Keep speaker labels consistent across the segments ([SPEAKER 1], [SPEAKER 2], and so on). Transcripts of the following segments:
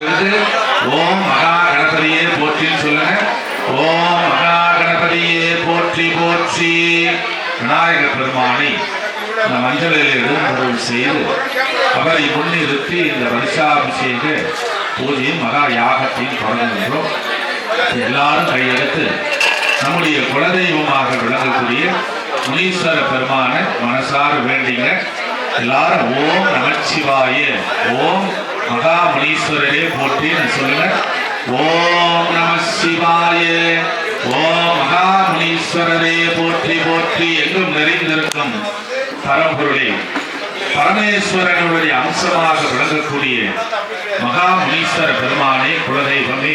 [SPEAKER 1] ஓம் மகா கணபதியே போற்றி சொல்லுங்க. ஓம் மகா கணபதியே போற்றி போற்றி. விநாயகர் பெருமானை இந்த மஞ்சளில் எழுந்தருள் செய்து அவரை முன்னிறுத்தி இந்த வருஷாபிஷேக பூஜையின் மகா யாகத்தையும் தொடங்குகின்றோம். எல்லாரும் கையெடுத்து நம்முடைய குலதெய்வமாக விளங்கக்கூடிய முனீஸ்வர பெருமான மனசார வேண்டிங்க. எல்லாரும் ஓம் நமச்சிவாய ஓம் மகா போற்றி நான் சொல்லுங்க ஓம் நம சிவாய ஓம் மகா போற்றி போற்றி எங்கும் நிறைந்திருக்கும் பரம்பொருளே. பரமேஸ்வரனுடைய அம்சமாக விளங்கக்கூடிய மகாமுனீஸ்வர பெருமானே குலதெய்வமே.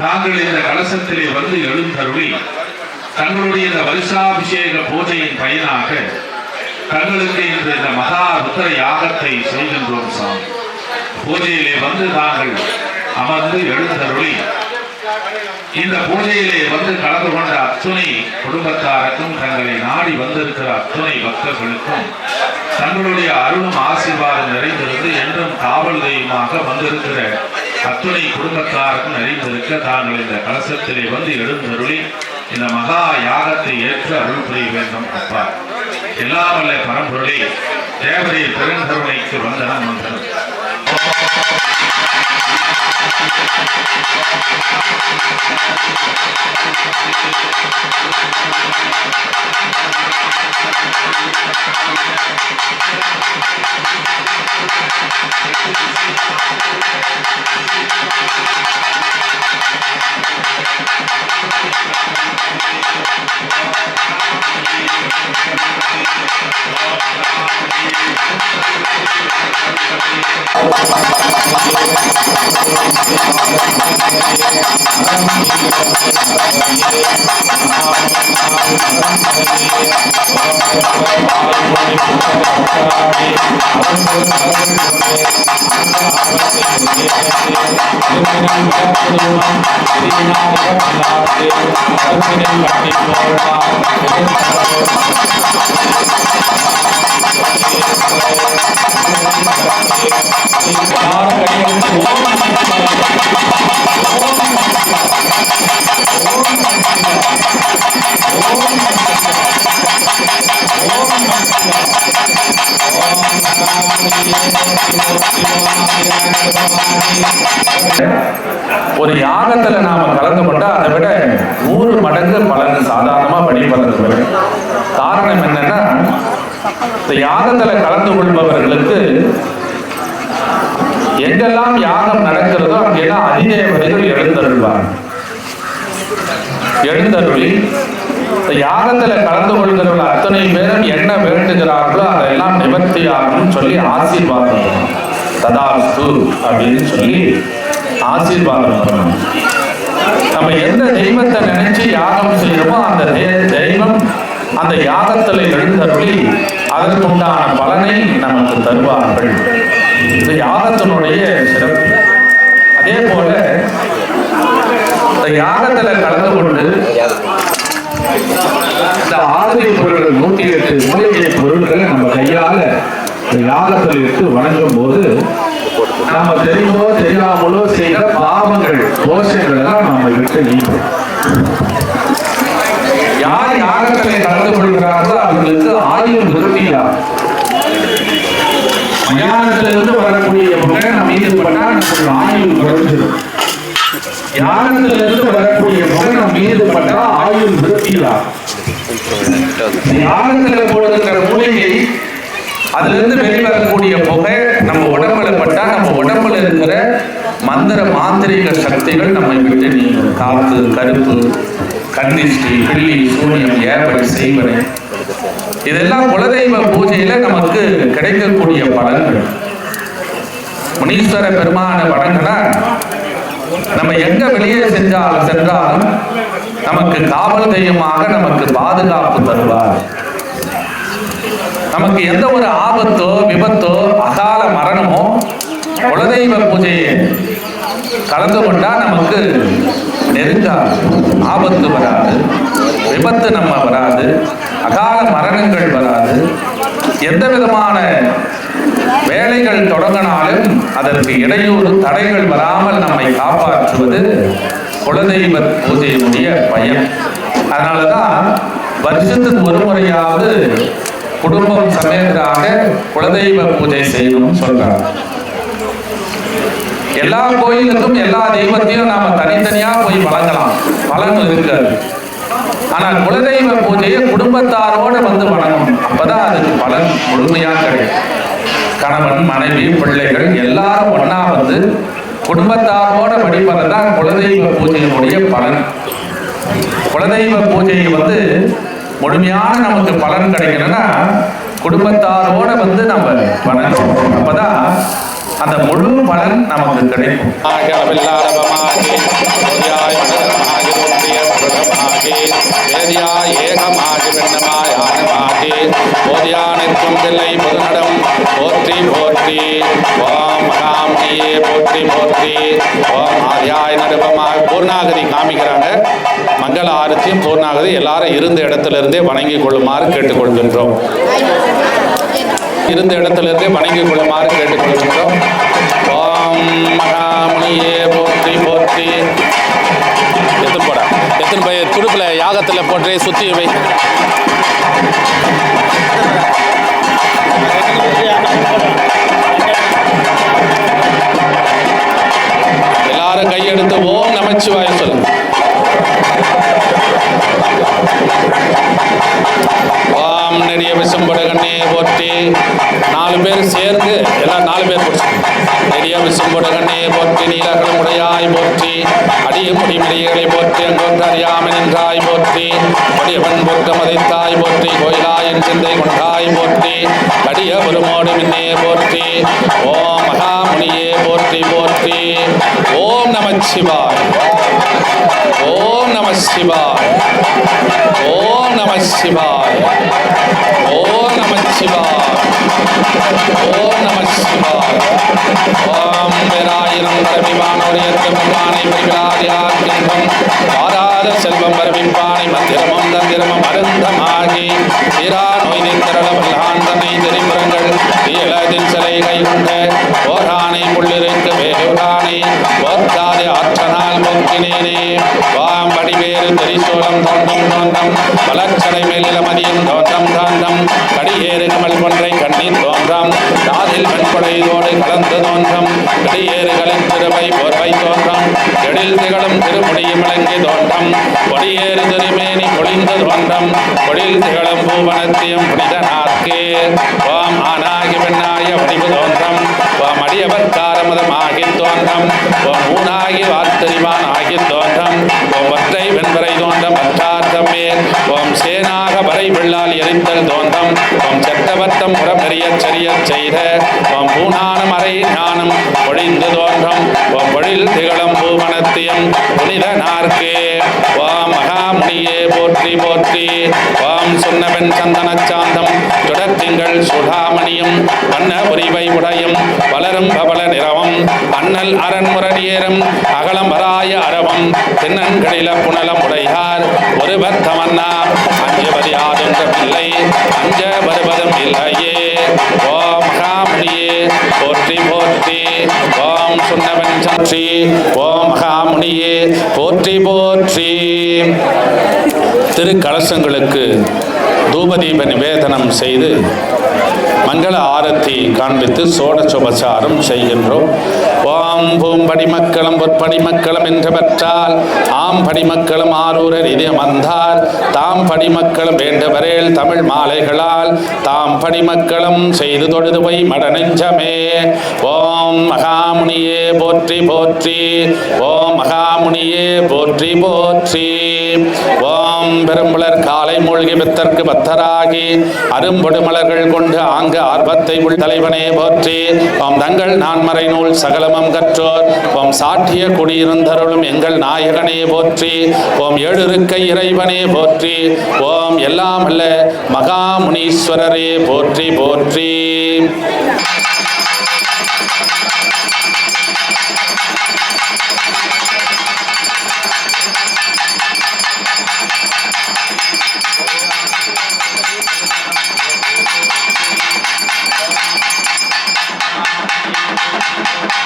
[SPEAKER 1] தாங்கள் இந்த கலசத்திலே வந்து எழுந்தருளி தங்களுடைய இந்த வருஷாபிஷேக பூஜையின் பயனாக தங்களுக்கு இன்று இந்த மகா ருத்ர யாகத்தை செய்கின்றோம் சாமி. பூஜையிலே வந்து தாங்கள் அமர்ந்து எழுந்தருளி. இந்த பூஜையிலே வந்து கலந்து கொண்ட அத்துணை குடும்பத்தாருக்கும் தங்களை நாடி வந்திருக்கிற அத்துணை பக்தர்களுக்கும் தங்களுடைய அருளும் ஆசீர்வாதம் நிறைந்திருந்து என்றும் காவல் தெய்வமாக வந்திருக்கிற அத்துணை குடும்பத்தாருக்கும் நிறைந்திருக்க தாங்கள் இந்த கலசத்திலே வந்து எழுந்தருளி இந்த மகா யாகத்தை ஏற்று அருள் புரிய வேண்டும் அப்பா. எல்லாமல்ல பரம்பொருளே தேவரே பெருந்தருணைக்கு வந்தனம் வந்தனம்
[SPEAKER 2] Thank you. ஒரு இந்த யாகத்தில் கலந்து கொள்பவர்களுக்கு எங்கெல்லாம் யாகம் நடக்கிறதோ அங்கெல்லாம் அதிதேவதைகள் எழுந்தருள்வார் எழுந்தருளி இந்த யாகத்தில் கலந்து கொள்கிறவர்கள் அத்தனை பேரும் என்ன வேண்டுகிறார்களோ அதெல்லாம் நிவர்த்தி சொல்லி ஆசீர்வாதம் ததாஸ்து அப்படின்னு சொல்லி ஆசீர்வாதம் பண்ணணும். நம்ம எந்த தெய்வத்தை நினைச்சு யாகம் செய்யறோமோ அந்த தெய்வம் அந்த யாகத்தில் எழுந்தருளி அதற்குண்டான பலனை நமக்கு தருவார்கள். இது யாகத்தினுடைய சிறப்பு. அதே போல இந்த யாகத்துல கலந்து கொண்டு இந்த ஆதரவு பொருள்கள் நூற்றி எட்டு மூலிகை பொருள்களை நம்ம கையால இந்த யாகத்தில் இட்டு வணங்கும் போது நாம தெரியுமோ தெரியாமலோ செய்த பாவங்கள் தோஷங்கள் எல்லாம் நம்ம விட்டு நீங்கும். யார் யாகத்திலே கலந்து கொள்கிறார்களோ அவர்களுக்கு ஆயுள் விருத்தியா மயானத்திலிருந்து வரக்கூடிய புகை நம்ம மீது பண்ணா நமக்கு ஆயுள் குறைஞ்சிடும் யாகத்திலிருந்து வரக்கூடிய புகை நம்ம மீது பட்டா ஆயுள் விருத்தியா யாகத்தில் போடுகிற மூலிகை அதுல இருந்து வெளிவரக்கூடிய புகை நம்ம உடம்புல பட்டா நம்ம உடம்புல இருக்கிற மந்திர மாந்திரிக சக்திகள் நம்மை விட்டு நீங்கும். காத்து கருப்பு கண்ணிஷ்டி பில்லி சூனியம் ஏவல் செய்வனை இதெல்லாம் குலதெய்வ பூஜையில நமக்கு கிடைக்கக்கூடிய பலன்கள். முனீஸ்வர பெருமான வணங்கினா நம்ம எங்க வெளியே செஞ்சாலும் சென்றாலும் நமக்கு காவல் தெய்வமாக நமக்கு பாதுகாப்பு தருவார். நமக்கு எந்த ஒரு ஆபத்தோ விபத்தோ அகால மரணமோ குலதெய்வ பூஜையை கலந்து கொண்டா நமக்கு நெருங்காது ஆபத்து வராது விபத்து நம்ம வராது அகால மரணங்கள் வராது. எந்த விதமான
[SPEAKER 3] வேலைகள் தொடங்கினாலும் அதற்கு இடையூறு தடைகள் வராமல் நம்மை காப்பாற்றுவது குலதெய்வ பூஜையினுடைய பயன் அதனாலதான் வருஷத்துக்கு ஒரு முறையாவது குடும்பம் சமேதராக குலதெய்வ பூஜை செய்யணும்னு சொல்றாங்க. எல்லா கோயிலுக்கும் எல்லா தெய்வத்தையும் நாம தனித்தனியா போய் வழங்கலாம் பலன் இருக்காது ஆனால் குலதெய்வ பூஜையை குடும்பத்தாரோட வந்து வணங்கணும் அப்பதான் அதுக்கு பலன் முழுமையா கிடைக்கும். கணவன் மனைவி பிள்ளைகள் எல்லாரும் ஒன்னா வந்து குடும்பத்தாரோட வழிபடுறது தான் குலதெய்வ பூஜையினுடைய பலன். குலதெய்வ பூஜையை வந்து முழுமையான நமக்கு பலன் கிடைக்கணும்னா குடும்பத்தாரோட வந்து நம்ம வணங்கணும். அப்பதான் அந்த முழு பலன் நமக்கு கிடைக்கும்.
[SPEAKER 2] ஆகவில்லாதவமாகி பொதியாய் மனதமாகி தோன்றிய பிரதமாகி வேதியாய் ஏகமாகி வெண்ணமாய் ஆனமாகி போதியானுக்கும் தில்லை பொதுநடம் போற்றி போற்றி ஓம் மகாமியே போற்றி போற்றி ஓம் ஆதியாய் நடுவமாய் பூர்ணாகதி காமிக்கிறாங்க மங்கள ஆரத்தியும் பூர்ணாகதி எல்லாரும் இருந்த இடத்துல இருந்தே வணங்கி கொள்ளுமாறு கேட்டுக்கொள்கின்றோம். இருந்த இடத்திலிருந்தே வணங்கிக் கொள்ளுமாறு கேட்டுக்கொள்கின்றோம். போடா எத்தனை போய் துடுப்பில் யாகத்தில் போட்டு சுற்றி வை. எல்லாரும் கையெடுத்து ஓம் நமச்சிவாயம் சொல்லுங்கள் ஓம் போற்றி. நாலு பேர் சேர்ந்து எல்லாம் நாலு பேர் பிடிச்சி நெடிய விசும்படகண்ணே போற்றி நீலகளும் உடையாய் போற்றி. அடிய முடிமடிகளை போற்றி அங்கொன்று அறியாமல் நின்றாய் போற்றி. கொடியவன் பொற்க மதைத்தாய் போற்றி. கோயிலாயின் சிந்தை கொண்டாய் போற்றி. கடிய பெருமோடு மின்னே போற்றி. ஓம் மகாமுனியே போற்றி போற்றி. ஓம் நமச்சிவாய் ஓம் நம சிவாய். ஓம் நம சிவாய். ஓம் நம சிவாய். ஓம் நம சிவாய் ஓம் பேராயிரம் பரவிவானோரியத்தம் பெருமானை பரிவிலாதியாக்கின்பம் வாராத செல்வம் பரவிப்பானை மந்திரமும் தந்திரமும் அருந்தமாகி. தீரா நோய் நித்தரள வல்லான் தன்னை திரிபுரங்கள் தீயலதின் சிலை கை கொண்ட ஓரானை முள்ளிருக்கு வேறானை ஓர்க்காதே போக்கினேனே வாம் வடிவேறு திரிசூலம் தோன்றும் தோன்றம். வளர்ச்சடை மேலில மதியம் தோன்றம் தாண்டம். கடியேறு கமல் கொன்றை கண்ணீர் தோன்றம். காதில் வெண்படையோடு கலந்து தோன்றம். கடியேறுகளின் திருவை போர்வை தோன்றம். எழில் திகழும் திருமுடியும் விளங்கி தோன்றம். கொடியேறு திருமேனி பொழிந்து தோன்றம். பொழில் திகழும் பூவனத்தியம் புனித நாற்கே ஆனாகி பெண்ணாய வடிவு தோன்றம். தோன்றம் ஓம் ஊனாகி வார்த்தறிவான் ஆகி தோன்றம் ஓம் ஒற்றை வெண்பரை தோன்றம் வற்றார்த்தம் மேல். ஓம் சேனாக வரை வெள்ளால் எரிந்தல் தோன்றம் ஓம் சட்டவர்த்தம் உடம்பெரிய சரிய செய்த. ஓம் பூனான மறை ஞானம் ஒழிந்து தோன்றம். ஓம் பொழில் திகழம் பூவனத்தியம் புனித நாற்கே ஓம் போற்றி போற்றி. வாம் சொன்னவன் சந்தனச் சாந்தம். சுடத்திங்கள் சுடாமணியும். வண்ண உரிவை உடையும். வளரும் பவள நிறவம். அண்ணல் அரண்முரடியேறும் அகலம் வராய அரவம் தென்னன்களில புனலம் உடையார். ஒருவர் தமன்னா. அஞ்சு யாதொன்ற பிள்ளை. அஞ்ச வருவதும் இல்லையே. ஓம் மகாமுனியே போற்றி போற்றி. ஓ புன்னவன் சாட்சி. ஓம் மகாமுனியே போற்றி போற்றி. திருக்கலசங்களுக்கு தூபதீப நிவேதனம் செய்து மங்கள ஆரத்தி காண்பித்து சோடசோபசாரம் செய்கின்றோம். ஓம் பூம்படி மக்களும் பொற்படி மக்களும் என்று பெற்றால் ஆம் படி மக்களும் ஆரூரர் இது வந்தார் தாம் படி மக்களும் வேண்டுவரேல் தமிழ் மாலைகளால் தாம் படிமக்களும் மக்களும் செய்து போய் மடநெஞ்சமே. ஓம் மகாமுனியே போற்றி போற்றி ஓம் மகாமுனியே போற்றி போற்றி. ஓம் பெரும்புலர் காலை மூழ்கி பித்தர்க்கு பத்தராகி அரும்பொடுமலர்கள் கொண்டு ஆங்கு ஆர்வத்தை உள் தலைவனே போற்றி. ஓம் தங்கள் நான்மறை நூல் சகலமம் பெற்றோர் ஓம் சாட்டிய குடியிருந்தருளும் எங்கள் நாயகனே போற்றி ஓம் ஏழுருக்கை இறைவனே போற்றி ஓம் எல்லாம் அல்ல மகாமுனீஸ்வரரே போற்றி போற்றி.